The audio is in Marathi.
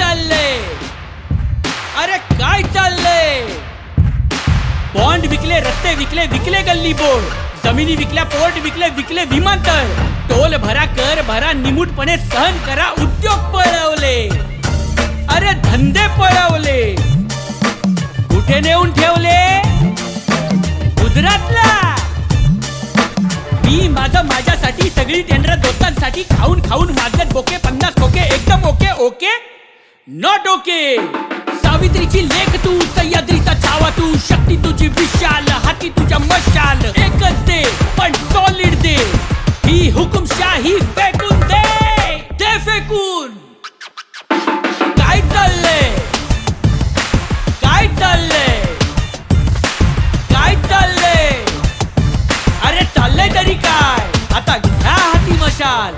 चाललंय अरे काय चाललंय बॉन्ड विकले रस्ते विकले विकले गल्ली बोर्ड. जमिनी विकल्या पोर्ट विकले विकले विमानतळ. टोल भरा कर भरा निमूटपणे सहन करा उद्योग पळवले. अरे धंदे पळवले. कुठे नेऊन ठेवले? गुजरातला. मी माझं माझ्यासाठी सगळी टेंडर दोस्तांसाठी खाऊन खाऊन मागत बोके पन्नास खोके एकदम ओके ओके? न डोके सावित्रीची लेख तू सह्याद्रीचा छावा तू शक्ती तुझी विशाल हाती तुझ्या मशाल. एकच दे पण सॉलिड दे. ही हुकुमशाही फेकून दे. दे फेकून. काय चाललंय? काय चाललंय? काय चाललंय? अरे चाललंय तरी काय? आता घ्या हाती मशाल.